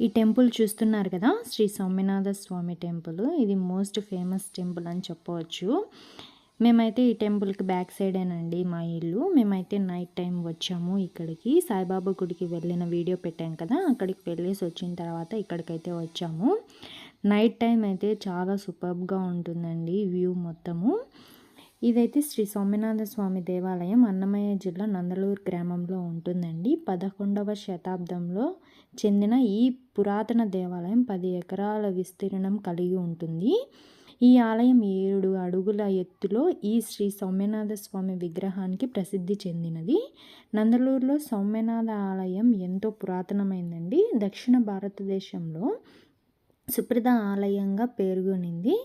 ఈ టెంపుల్ చూస్తున్నారు కదా? శ్రీ సౌమ్యనాథ స్వామి టెంపుల్. ఇది మోస్ట్ ఫేమస్ టెంపుల్ అని చెప్పవచ్చు. మేమైతే ఈ టెంపుల్కి బ్యాక్ సైడేనండి మా ఇల్లు. మేమైతే నైట్ టైం వచ్చాము ఇక్కడికి. సాయిబాబా గుడికి వెళ్ళిన వీడియో పెట్టాం కదా? అక్కడికి వెళ్ళేసి వచ్చిన తర్వాత ఇక్కడికైతే వచ్చాము. నైట్ టైం అయితే చాలా సూపర్బ్గా ఉంటుందండి వ్యూ మొత్తము. ఇదైతే శ్రీ సోమనాథ స్వామి దేవాలయం అన్నమయ్య జిల్లా నందలూరు గ్రామంలో ఉంటుందండి. పదకొండవ శతాబ్దంలో చెందిన ఈ పురాతన దేవాలయం పది ఎకరాల విస్తీర్ణం కలిగి ఉంటుంది. ఈ ఆలయం ఏడు అడుగుల ఎత్తులో ఈ శ్రీ సౌమ్యనాథ స్వామి విగ్రహానికి ప్రసిద్ధి చెందినది. నందలూరులో సౌమ్యనాథ ఆలయం ఎంతో పురాతనమైందండి. దక్షిణ భారతదేశంలో సుప్రద ఆలయంగా పేర్కొనింది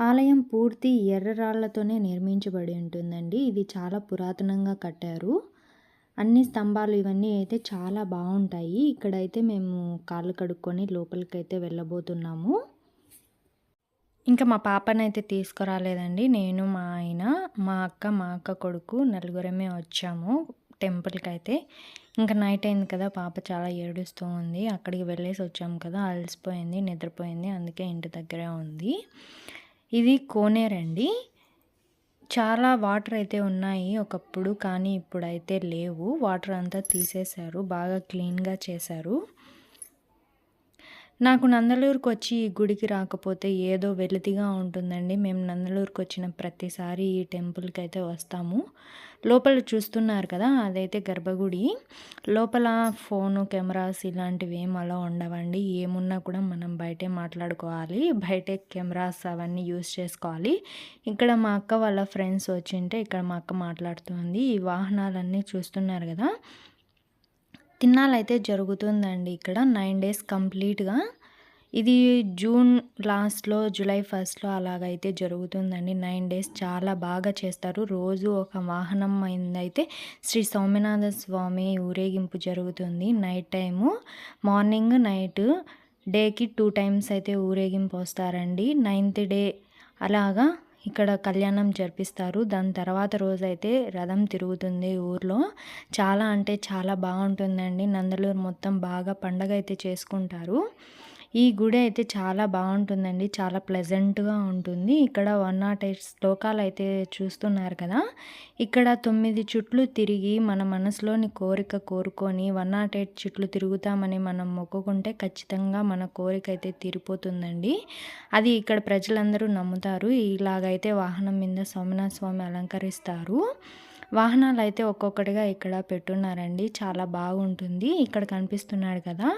ఆలయం పూర్తి ఎర్ర రాళ్ళతోనే నిర్మించబడి ఉంటుందండి. ఇది చాలా పురాతనంగా కట్టారు. అన్ని స్తంభాలు ఇవన్నీ అయితే చాలా బాగుంటాయి. ఇక్కడైతే మేము కాళ్ళు కడుక్కొని లోపలికైతే వెళ్ళబోతున్నాము. ఇంకా మా పాపనైతే తీసుకురాలేదండి. నేను మా ఆయన మా అక్క మా అక్క కొడుకు నలుగురమే వచ్చాము టెంపుల్కి అయితే ఇంకా నైట్ అయింది కదా పాప చాలా ఏడుస్తూ ఉంది. అక్కడికి వెళ్ళేసి వచ్చాము కదా అలసిపోయింది నిద్రపోయింది. అందుకే ఇంటి దగ్గరే ఉంది. ఇది కోనేరండి. చాలా వాటర్ అయితే ఉన్నాయి ఒకప్పుడు కానీ ఇప్పుడైతే లేవు. వాటర్ అంతా తీసేశారు. బాగా క్లీన్గా చేశారు. నాకు నందలూరుకు వచ్చి ఈ గుడికి రాకపోతే ఏదో వెలితిగా ఉంటుందండి. మేము నందలూరుకు వచ్చిన ప్రతిసారి ఈ టెంపుల్కి అయితే వస్తాము. లోపల చూస్తున్నారు కదా అదైతే గర్భగుడి. లోపల ఫోను కెమెరాస్ ఇలాంటివి ఏం అలా ఉండవండి. ఏమున్నా కూడా మనం బయటే మాట్లాడుకోవాలి. బయటే కెమెరాస్ అవన్నీ యూస్ చేసుకోవాలి. ఇక్కడ మా అక్క వాళ్ళ ఫ్రెండ్స్ వచ్చింటే ఇక్కడ మా అక్క మాట్లాడుతుంది. ఈ వాహనాలన్నీ చూస్తున్నారు కదా తిన్నాలైతే జరుగుతుందండి ఇక్కడ నైన్ డేస్ కంప్లీట్గా. ఇది జూన్ లాస్ట్లో జూలై ఫస్ట్లో అలాగైతే జరుగుతుందండి. నైన్ డేస్ చాలా బాగా చేస్తారు. రోజు ఒక వాహనం అయిందైతే శ్రీ సౌమ్యనాథ స్వామి ఊరేగింపు జరుగుతుంది నైట్ టైము. మార్నింగ్ నైట్ డేకి టూ టైమ్స్ అయితే ఊరేగింపు వస్తారండి. నైన్త్ డే అలాగా ఇక్కడ కళ్యాణం జరిపిస్తారు. దాని తర్వాత రోజైతే రథం తిరుగుతుంది ఊర్లో. చాలా అంటే చాలా బాగుంటుందండి. నందలూరు మొత్తం బాగా పండగ అయితే చేసుకుంటారు. ఈ గుడి అయితే చాలా బాగుంటుందండి. చాలా ప్లెజెంట్గా ఉంటుంది. ఇక్కడ వన్ నాట్ ఎయిట్ శ్లోకాలు అయితే చూస్తున్నారు కదా. ఇక్కడ తొమ్మిది చుట్లు తిరిగి మన మనసులోని కోరిక కోరుకొని వన్ నాట్ ఎయిట్ చుట్లు తిరుగుతామని మనం మొక్కుకుంటే ఖచ్చితంగా మన కోరిక అయితే తీరిపోతుందండి. అది ఇక్కడ ప్రజలందరూ నమ్ముతారు. ఇలాగైతే వాహనం మీద సోమనాథ స్వామి అలంకరిస్తారు. వాహనాలు అయితే ఒక్కొక్కటిగా ఇక్కడ పెట్టున్నారండి. చాలా బాగుంటుంది. ఇక్కడ కనిపిస్తున్నాడు కదా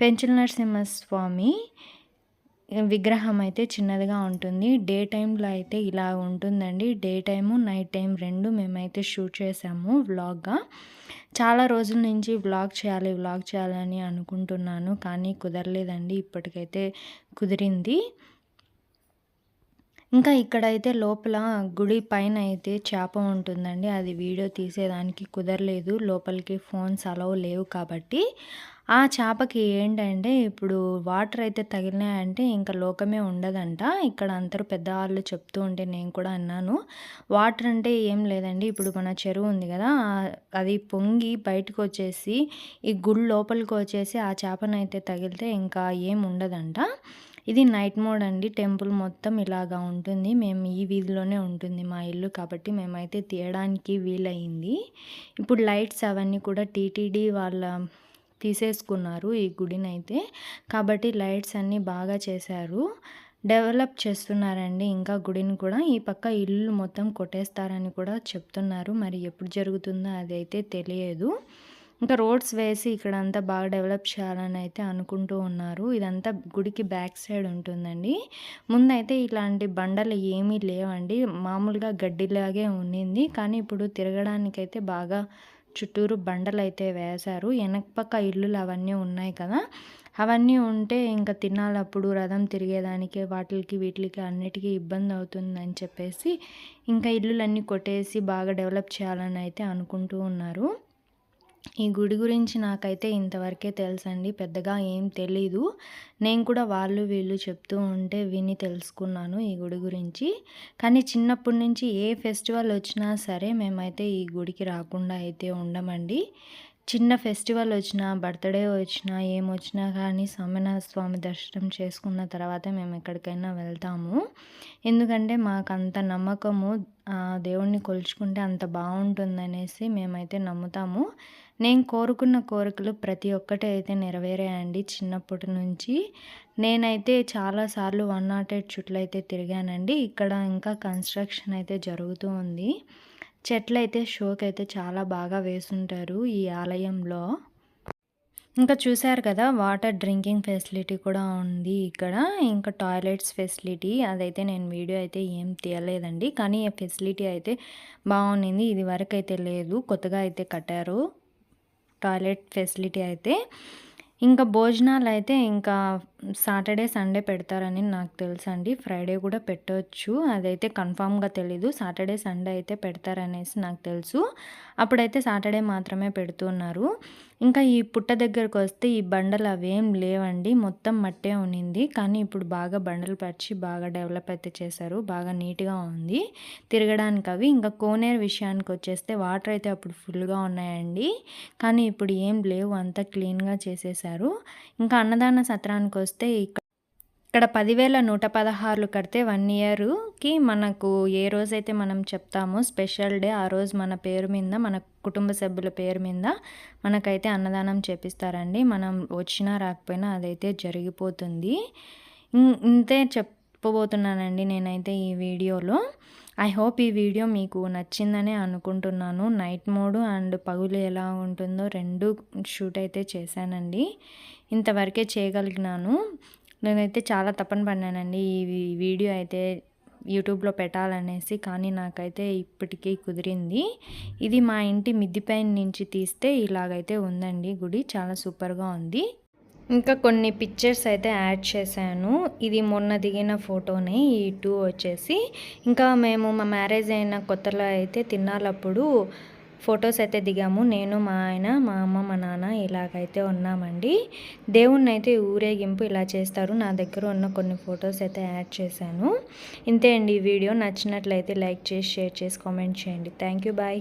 పెంచుల నరసింహస్వామి విగ్రహం అయితే చిన్నదిగా ఉంటుంది. డే టైంలో అయితే ఇలా ఉంటుందండి. డే టైము నైట్ టైం రెండు మేమైతే షూట్ చేసాము వ్లాగ్గా. చాలా రోజుల నుంచి వ్లాగ్ చేయాలి వ్లాగ్ చేయాలని అనుకుంటున్నాను కానీ కుదరలేదండి. ఇప్పటికైతే కుదిరింది. ఇంకా ఇక్కడైతే లోపల గుడి పైన అయితే చేప ఉంటుందండి. అది వీడియో తీసేదానికి కుదరలేదు. లోపలికి ఫోన్స్ అలవ్ లేవు కాబట్టి. ఆ చేపకి ఏంటంటే ఇప్పుడు వాటర్ అయితే తగిలినాయంటే ఇంకా లోకమే ఉండదంట. ఇక్కడ అందరూ పెద్దవాళ్ళు చెప్తూ ఉంటే నేను కూడా అన్నాను. వాటర్ అంటే ఏం లేదండి. ఇప్పుడు మన చెరువు ఉంది కదా అది పొంగి బయటకు వచ్చేసి ఈ గుడి లోపలికి వచ్చేసి ఆ చేపనైతే తగిలితే ఇంకా ఏం ఉండదంట. ఇది నైట్ మోడ్ అండి. టెంపుల్ మొత్తం ఇలాగా ఉంటుంది. మేము ఈ వీధిలోనే ఉంటుంది మా ఇల్లు కాబట్టి మేమైతే తీయడానికి వీలయింది ఇప్పుడు లైట్స్ అవన్నీ కూడా టీటీడీ వాళ్ళ తీసేసుకున్నారు ఈ గుడిని అయితే కాబట్టి లైట్స్ అన్నీ బాగా చేశారు. డెవలప్ చేస్తున్నారండి. ఇంకా గుడిని కూడా ఈ పక్క ఇల్లు మొత్తం కొట్టేస్తారని కూడా చెప్తున్నారు. మరి ఎప్పుడు జరుగుతుందో అది అయితే తెలియదు. ఇంకా రోడ్స్ వేసి ఇక్కడ అంతా బాగా డెవలప్ చేయాలని అయితే అనుకుంటూ ఉన్నారు. ఇదంతా గుడికి బ్యాక్ సైడ్ ఉంటుందండి. ముందైతే ఇలాంటి బండలు ఏమీ లేవండి. మామూలుగా గడ్డిలాగే ఉండింది కానీ ఇప్పుడు తిరగడానికైతే బాగా చుట్టూరు బండలు అయితే వేశారు. వెనక పక్క ఇల్లులు అవన్నీ ఉన్నాయి కదా. అవన్నీ ఉంటే ఇంకా తినాలప్పుడు రథం తిరిగేదానికి వాటికి వీటికి అన్నిటికీ ఇబ్బంది అవుతుందని చెప్పేసి ఇంకా ఇల్లులన్నీ కొట్టేసి బాగా డెవలప్ చేయాలని అయితే అనుకుంటూ ఉన్నారు. ఈ గుడి గురించి నాకైతే ఇంతవరకే తెలుసండి. పెద్దగా ఏం తెలీదు. నేను కూడా వాళ్ళు వీళ్ళు చెప్తూ ఉంటే విని తెలుసుకున్నాను ఈ గుడి గురించి. కానీ చిన్నప్పటి నుంచి ఏ ఫెస్టివల్ వచ్చినా సరే మేమైతే ఈ గుడికి రాకుండా అయితే ఉండమండి. చిన్న ఫెస్టివల్ వచ్చినా బర్త్డే వచ్చినా ఏమొచ్చినా కానీ స్వామినాథ స్వామి దర్శనం చేసుకున్న తర్వాత మేము ఎక్కడికైనా వెళ్తాము. ఎందుకంటే మాకు అంత నమ్మకము దేవుణ్ణి కొలుచుకుంటే అంత బాగుంటుందనేసి మేమైతే నమ్ముతాము. నేను కోరుకున్న కోరికలు ప్రతి ఒక్కటి అయితే నెరవేరాయండి చిన్నప్పటి నుంచి. నేనైతే చాలాసార్లు వన్ నాట్ ఎయిట్ చుట్లు అయితే తిరిగానండి. ఇక్కడ ఇంకా కన్స్ట్రక్షన్ అయితే జరుగుతూ ఉంది. చెట్లు అయితే షోకి అయితే చాలా బాగా వేసుంటారు ఈ ఆలయంలో. ఇంకా చూశారు కదా వాటర్ డ్రింకింగ్ ఫెసిలిటీ కూడా ఉంది ఇక్కడ. ఇంకా టాయిలెట్స్ ఫెసిలిటీ అదైతే నేను వీడియో అయితే ఏం తీయలేదండి. కానీ ఈ ఫెసిలిటీ అయితే బాగుంది ఇది వరకు అయితే లేదు కొత్తగా అయితే కట్టారు టాయిలెట్ ఫెసిలిటీ అయితే. ఇంకా భోజనాలు అయితే ఇంకా సాటర్డే సండే పెడతారని నాకు తెలుసు అండి ఫ్రైడే కూడా పెట్టవచ్చు అదైతే కన్ఫామ్గా తెలీదు. సాటర్డే సండే అయితే పెడతారనేసి నాకు తెలుసు. అప్పుడైతే సాటర్డే మాత్రమే పెడుతున్నారు. ఇంకా ఈ పుట్ట దగ్గరకు వస్తే ఈ బండలు అవేం లేవండి. మొత్తం మట్టే ఉనింది. కానీ ఇప్పుడు బాగా బండలు పరిచి బాగా డెవలప్ అయితే చేశారు. బాగా నీట్గా ఉంది. తిరగడానికి అవి. ఇంకా కోనేరు విషయానికి వచ్చేస్తే వాటర్ అయితే అప్పుడు ఫుల్గా ఉన్నాయండి. కానీ ఇప్పుడు ఏం లేవు. అంతా క్లీన్గా చేసేసారు ఇంకా అన్నదాన సత్రానికి వస్తే ఇక్కడ ఇక్కడ పదివేల నూట పదహారులు కడితే వన్ ఇయర్కి మనకు ఏ రోజైతే మనం చెప్తామో స్పెషల్ డే ఆ రోజు మన పేరు మీద మన కుటుంబ సభ్యుల పేరు మీద మనకైతే అన్నదానం చేపిస్తారండి. మనం వచ్చినా రాకపోయినా అదైతే జరిగిపోతుంది. ఇంతే చెప్పబోతున్నానండి నేనైతే ఈ వీడియోలో. ఐ హోప్ ఈ వీడియో మీకు నచ్చిందనే అనుకుంటున్నాను. నైట్ మోడ్ అండ్ పగులు ఎలా ఉంటుందో రెండు షూట్ అయితే చేశానండి. ఇంతవరకే చేయగలిగినాను. నేనైతే చాలా తప్పన పడినానండి. ఈ వీడియో అయితే యూట్యూబ్లో పెట్టాలనేసి కానీ నాకైతే ఇప్పటికీ కుదిరింది. ఇది మా ఇంటి మిద్దిపైన నుంచి తీస్తే ఇలాగైతే ఉందండి గుడి. చాలా సూపర్గా ఉంది. ఇంకా కొన్ని పిక్చర్స్ అయితే యాడ్ చేశాను. ఇది మొన్న దిగిన ఫోటోనే ఈ టూ వచ్చేసి. ఇంకా మేము మా మ్యారేజ్ అయిన కొత్తలో అయితే తిన్నాలప్పుడు ఫొటోస్ అయితే దిగాము. నేను మా ఆయన మా అమ్మ మా నాన్న ఇలాగైతే ఉన్నామండి. దేవుణ్ణి అయితే ఊరేగింపు ఇలా చేస్తారు. నా దగ్గర ఉన్న కొన్ని ఫొటోస్ అయితే యాడ్ చేశాను. ఇంతే అండి ఈ వీడియో. నచ్చినట్లయితే లైక్ చేసి షేర్ చేసి కామెంట్ చేయండి. Thank you bye